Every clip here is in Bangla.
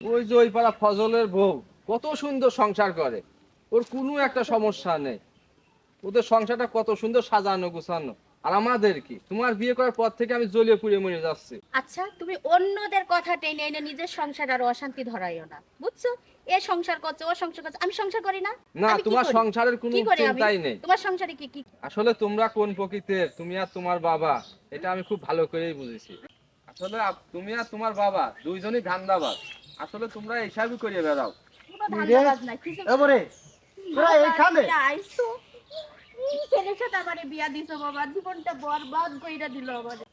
ওই যে ওই পাড়া ফজলের বউ কত সুন্দর সংসার করে। ওর কোনো একটা সমস্যা নেই। ওদের সংসারটা কত সুন্দর সাজানো গুছানো। আর আমাদের কি? তোমার বিয়ে করার পর থেকে আমি জ্বলিয়ে পুড়িয়ে মরে যাচ্ছি। আচ্ছা তুমি অন্যদের কথা টেনে এনে নিজের সংসার আর অশান্তি ধরাইও না বুঝছ? এ সংসার করছে ও সংসার করছে আমি সংসার করি না। না তোমার সংসারের কোনো চিন্তাই নেই। তোমার সংসারে কি কি? আসলে তোমরা কোন প্রকৃতির? তুমি আর তোমার বাবা এটা আমি খুব ভালো করেই বুঝেছি। আসলে তুমি আর তোমার বাবা দুইজনই ধান্দাবাজ। আসলে তোমরা এইসবই করে বেড়াও। কোনো ধান্দাবাজ নাই কিছু এবারে তোরা এইখানে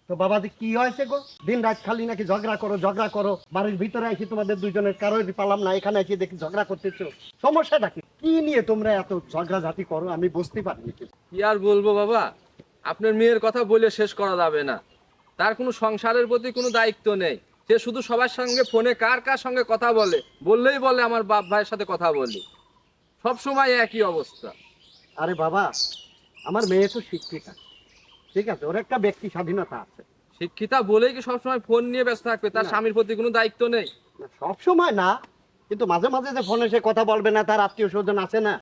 তো বাবাজি কি হয়েছে গো? দিন রাত খালি নাকি ঝগড়া করো ঝগড়া করো। বাড়ির ভিতরে এসে তোমাদের দুইজনের কারোই পালাম না এখানে এসে দেখি ঝগড়া করতেছো। সমস্যাটা কি? কি নিয়ে তোমরা এত ঝগড়া ঝাঁটি করো? আমি বুঝতে পারিনি। কি আর বলব বাবা? আপনার মেয়ের কথা বলে শেষ করা যাবে না। তার কোনো সংসারের প্রতি কোনো দায়িত্ব নেই। সে শুধু সবার সঙ্গে ফোনে কার কার সঙ্গে কথা বলে? বললেই বলে আমার বাপ ভাইয়ের সাথে কথা বলি। সব সময় একই অবস্থা। আরে বাবা আমার মেয়ে তো শিক্ষিকা। ঠিক আছে ওর একটা ব্যক্তি স্বাধীনতা আছে। শিক্ষিতা বলেই কি সবসময় ফোন নিয়ে ব্যস্ত থাকবে? তার স্বামীর প্রতি কোনো দায়িত্ব নেই? সব সময় না কিন্তু মাঝে মাঝে যে ফোনে সে কথা বলবে না তার আত্মীয় স্বজন আছে না।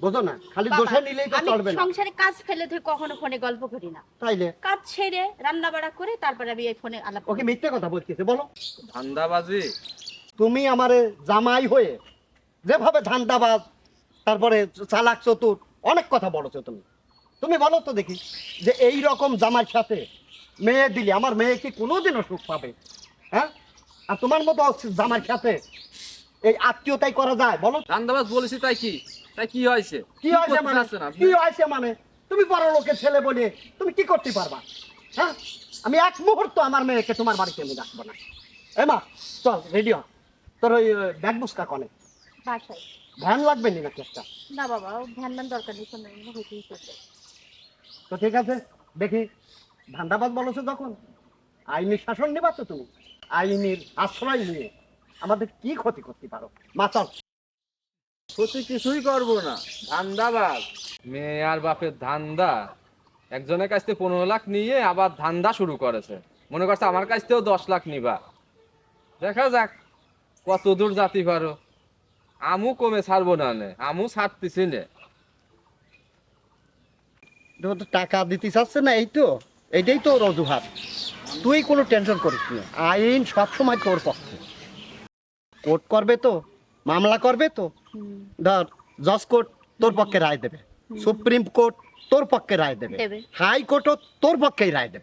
বোঝো না খালি দোষে নিলেই তো চলবে না। সংসারে কাজ ফেলে কখনো ফোনে গল্প করি না। তাইলে? কাজ ছেড়ে রান্না বাড়া করে তারপরে আমি এই ফোনে আলাপ ওকে মিথ্যে কথা বলতেছে বলো। ধান্দাবাজি? তুমি আমারে জামাই হয়ে যেভাবে ধান্দাবাজ তারপরে চালাক চতুর অনেক কথা বলেছ তুমি। তুমি বলো তো দেখি যে এই রকম জামাইর সাথে মেয়ে দিলে আমার মেয়ে কি কোনোদিনও সুখ পাবে? হ্যাঁ? আর তোমার মতো জামার সাথে এই আত্মীয়তাই করা যায় বলো। ধান্দাবাজ বলেছি তাই কি? তাই কি হয়েছে? কি হয়েছে মানে? কি হয়েছে মানে? তুমি বড় লোকের ছেলে বলে তুমি কি করতে পারবা? হ্যাঁ? আমি এক মুহূর্ত আমার মেয়েকে তোমার বাড়িতে আমি রাখব না। এ মা চল রেডি হ। তোর ওই ব্যাগ বুসকা কনে। বাসায়। ভ্যান লাগবে নি নাকি একটা? না বাবা ও ধ্যান ম্যান দরকার নেই শোনো, তো ঠিক আছে দেখি ধান্দাবাদ বলেছ তখন? আইনি শাসন নিবা তো তুমি। আইনের আশ্রয় নিয়ে। আমাদের কি ক্ষতি করতে পারো? মা চল। ক্ষতি কিছুই করব না। ধান্দাবাজ। মেয়ে আর বাপের ধান্দা। একজনের কাছ থেকে পনেরো লাখ নিয়ে আবার ধান্দা শুরু করেছে। মনে করছে আমার কাছ থেকেও দশ লাখ নিবা। দেখা যাক কত দূর জাতি পারো। আমু কমে ছাড়বো না নে আমু ছাড়তেছি নে। টাকা দিতে চাচ্ছে না এই তো এইটাই তো ওর অজুহাত। তুই কোনো টেনশন করিস না আইন সবসময় তোর পক্ষে। কোর্ট করবে তো মামলা করবে তো ধর জজ কোর্ট তোর পক্ষে রায় দেবে সুপ্রিম কোর্ট তোর পক্ষে রায় দেবে হাইকোর্টও হাই কোর্টও তোর পক্ষেই রায় দেবে।